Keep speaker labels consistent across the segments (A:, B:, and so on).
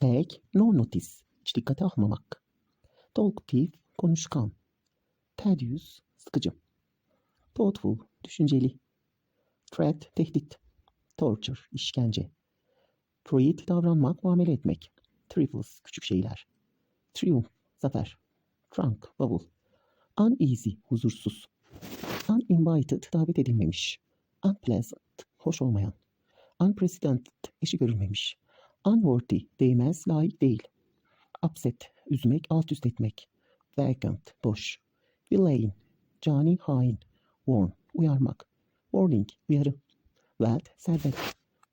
A: Take no notice. Hiç dikkate almamak. Talkative, konuşkan. Tedious, sıkıcı. Thoughtful, düşünceli. Threat, tehdit. Torture, işkence. Treat, davranmak, muamele etmek. Trifles, küçük şeyler. Triumph, zafer. Trunk, bavul. Uneasy, huzursuz. Uninvited, davet edilmemiş. Unpleasant, hoş olmayan. Unprecedented, eşi görülmemiş. Unworthy, değmez, layık değil. Upset, üzmek, alt üst etmek. Vacant, boş. Villain, cani, hain. Warn, uyarmak. Warning, uyarı. Wealth, servet.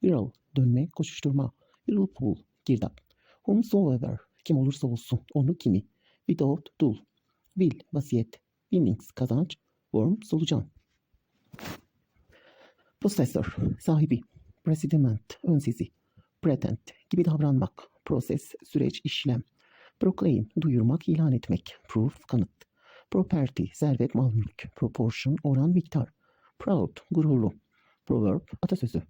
A: Viral, dönme, koşuşturma. Whirlpool, girdap. Whomsoever, kim olursa olsun, onu kimi. Without, dul. Will, vasiyet. Winnings, kazanç. Worm, solucan. Possessor, sahibi. President, ön sezi. Pretend, gibi davranmak. Process, süreç, işlem. Proclaim, duyurmak, ilan etmek. Proof, kanıt. Property, servet, mal, mülk. Proportion, oran, miktar. Proud, gururlu. Proverb, atasözü.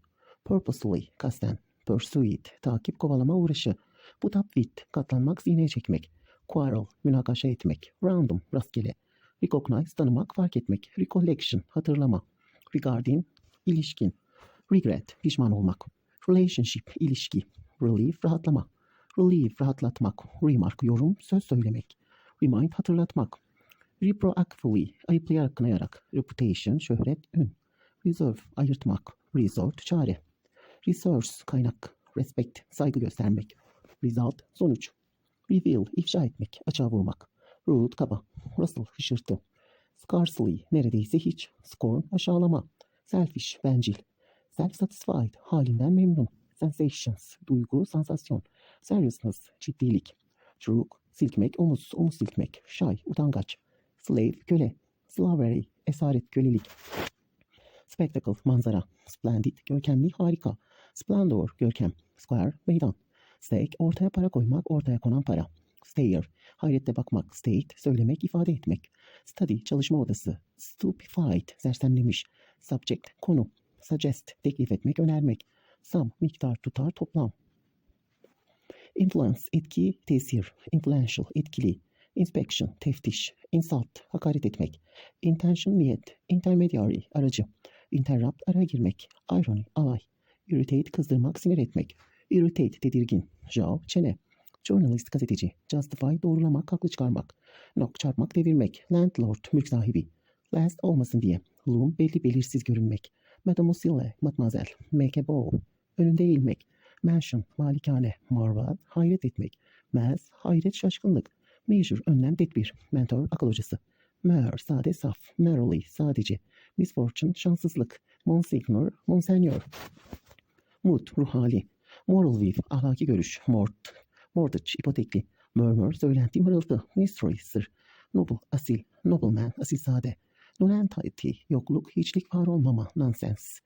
A: Purposely, kasten. Pursuit, takip, kovalama, uğraşı. Put up with, katlanmak, sineye çekmek. Quarrel, münakaşa etmek. Random, rastgele. Recognize, tanımak, fark etmek. Recollection, hatırlama. Regarding, ilişkin. Regret, pişman olmak. Relationship, ilişki. Relief, rahatlama. Relieve, rahatlatmak. Remark, yorum, söz söylemek. Remind, hatırlatmak. Reproactively, ayıplayarak, kınayarak. Reputation, şöhret, ün. Reserve, ayırtmak. Resort, çare. Resource, kaynak. Respect, saygı göstermek. Result, sonuç. Reveal, ifşa etmek, açığa vurmak. Rude, kaba. Russell, hışırtı. Scarcely, neredeyse hiç. Scorn, aşağılama. Selfish, bencil. Self-satisfied, halinden memnun. Sensations, duygu, sansasyon. Seriousness, ciddilik. Truk, silkmek, omuz, omuz silkmek. Shy, utangaç. Slave, köle. Slavery, esaret, kölelik. Spectacle, manzara. Splendid, görkemli, harika. Splendor, görkem. Square, meydan. Stake, ortaya para koymak, ortaya konan para. Stare, hayrette bakmak. State, söylemek, ifade etmek. Study, çalışma odası. Stupefied, sersemlemiş. Subject, konu. Suggest, teklif etmek, önermek. Sum, miktar, tutar, toplam. Influence, etki, tesir. Influential, etkili. Inspection, teftiş. Insult, hakaret etmek. Intention, niyet. Intermediary, aracı. Interrupt, araya girmek. Irony, alay. Irritate, kızdırmak, sinir etmek. Irritate, tedirgin. Jaw, çene. Journalist, gazeteci. Justify, doğrulamak, haklı çıkarmak. Knock, çarpmak, devirmek. Landlord, mülk sahibi. Last olmasın diye. Loom, belli belirsiz görünmek. Mademoiselle, mademoiselle. Bow. Önünde eğilmek. Mansion, malikane. Marvel, hayret etmek. Maz, hayret, şaşkınlık. Measure, önlem, tedbir. Mentor, akıl hocası. Mer, sade, saf. Merrily, sadece. Misfortune, şanssızlık. Monsignor, monseigneur. Mood, ruh hali. Moral view, ahlaki görüş. Mort, mortgage, ipotekli. Murmur, söylenti, mırıltı. Mystery, sır. Noble, asil. Nobleman, asilzade. Nonentity, yokluk, hiçlik, var olmama. Nonsense.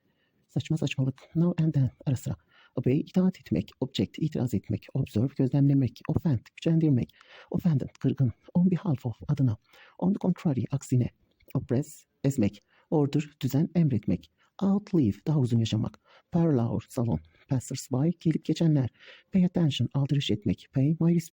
A: Saçma saçmalık. Now and then, ara sıra. Obey, itaat etmek. Object, itiraz etmek. Observe, gözlemlemek. Offend, gücendirmek. Offended, kırgın. On behalf of, adına. On the contrary, aksine. Oppress, ezmek. Order, düzen, emretmek. Outlive, daha uzun yaşamak. Parlour, salon. Passers by, gelip geçenler. Pay attention, aldırış etmek. Pay my respect.